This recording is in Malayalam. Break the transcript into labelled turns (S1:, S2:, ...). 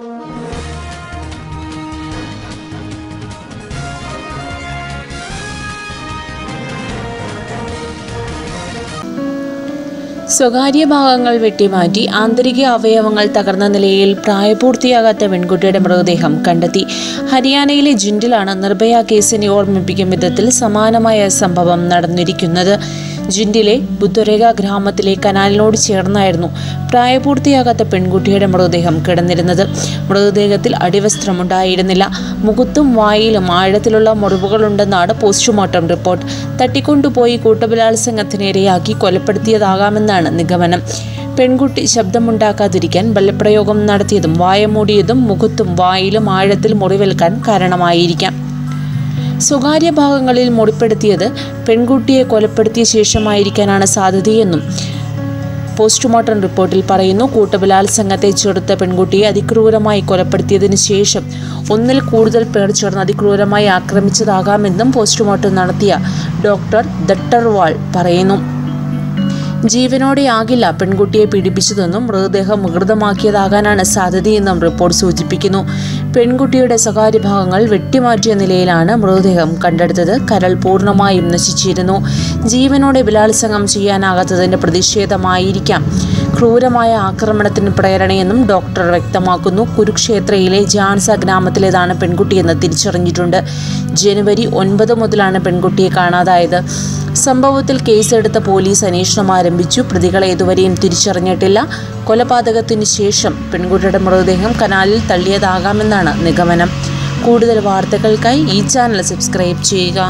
S1: സ്വകാര്യ ഭാഗങ്ങൾ വെട്ടിമാറ്റി ആന്തരിക അവയവങ്ങൾ തകർന്ന നിലയിൽ പ്രായപൂർത്തിയാകാത്ത പെൺകുട്ടിയുടെ മൃതദേഹം കണ്ടെത്തി. ഹരിയാനയിലെ ജിൻഡിലാണ് നിർഭയ കേസിനെ ഓർമ്മിപ്പിക്കും വിധത്തിൽ സമാനമായ സംഭവം നടന്നിരിക്കുന്നത്. ജിൻഡിലെ ബുദ്ധരേഖ ഗ്രാമത്തിലെ കനാലിനോട് ചേർന്നായിരുന്നു പ്രായപൂർത്തിയാകാത്ത പെൺകുട്ടിയുടെ മൃതദേഹം കിടന്നിരുന്നത്. മൃതദേഹത്തിൽ അടിവസ്ത്രമുണ്ടായിരുന്നില്ല. മുഖത്തും വായിലും ആഴത്തിലുള്ള മുറിവുകളുണ്ടെന്നാണ് പോസ്റ്റ്മോർട്ടം റിപ്പോർട്ട്. തട്ടിക്കൊണ്ടുപോയി കൂട്ടബലാത്സംഗത്തിനിരയാക്കി കൊലപ്പെടുത്തിയതാകാമെന്നാണ് നിഗമനം. പെൺകുട്ടി ശബ്ദമുണ്ടാക്കാതിരിക്കാൻ ബലപ്രയോഗം നടത്തിയതും വായ മൂടിയതും മുഖത്തും വായിലും ആഴത്തിൽ മുറിവേൽക്കാൻ കാരണമായിരിക്കാം. സ്വകാര്യ ഭാഗങ്ങളിൽ മുറിപ്പെടുത്തിയത് പെൺകുട്ടിയെ കൊലപ്പെടുത്തിയ ശേഷമായിരിക്കാനാണ് സാധ്യതയെന്നും പോസ്റ്റ്മോർട്ടം റിപ്പോർട്ടിൽ പറയുന്നു. കൂട്ടബലാത്സംഗത്തെ ചെറുത്ത പെൺകുട്ടിയെ അതിക്രൂരമായി കൊലപ്പെടുത്തിയതിനു ശേഷം ഒന്നിൽ കൂടുതൽ പേർ ചേർന്ന് അതിക്രൂരമായി ആക്രമിച്ചതാകാമെന്നും പോസ്റ്റ്മോർട്ടം നടത്തിയ ഡോക്ടർ ദട്ടർവാൾ പറയുന്നു. ജീവനോടെയാകില്ല പെൺകുട്ടിയെ പീഡിപ്പിച്ചതെന്നും മൃതദേഹം വികൃതമാക്കിയതാകാനാണ് സാധ്യതയെന്നും റിപ്പോർട്ട് സൂചിപ്പിക്കുന്നു. പെൺകുട്ടിയുടെ സ്വകാര്യ ഭാഗങ്ങൾ വെട്ടിമാറ്റിയ നിലയിലാണ് മൃതദേഹം കണ്ടെടുത്തത്. കരൾ പൂർണമായും നശിച്ചിരുന്നു. ജീവനോടെ ബലാത്സംഗം ചെയ്യാനാകാത്തതിന്റെ പ്രതിഷേധമായിരിക്കാം. ക്രൂരമായ ആക്രമണത്തിന് പ്രേരണയെന്നും ഡോക്ടർ വ്യക്തമാക്കുന്നു. കുരുക്ഷേത്രയിലെ ജാൻസ ഗ്രാമത്തിലേതാണ് പെൺകുട്ടിയെന്ന് തിരിച്ചറിഞ്ഞിട്ടുണ്ട്. ജനുവരി ഒൻപത് മുതലാണ് പെൺകുട്ടിയെ കാണാതായത്. സംഭവത്തിൽ കേസെടുത്ത പോലീസ് അന്വേഷണം ആരംഭിച്ചു. പ്രതികളെ ഇതുവരെയും തിരിച്ചറിഞ്ഞിട്ടില്ല. കൊലപാതകത്തിനു ശേഷം പെൺകുട്ടിയുടെ മൃതദേഹം കനാലിൽ തള്ളിയതാകാമെന്നാണ് നിഗമനം. കൂടുതൽ വാർത്തകൾക്കായി ഈ ചാനൽ സബ്സ്ക്രൈബ് ചെയ്യുക.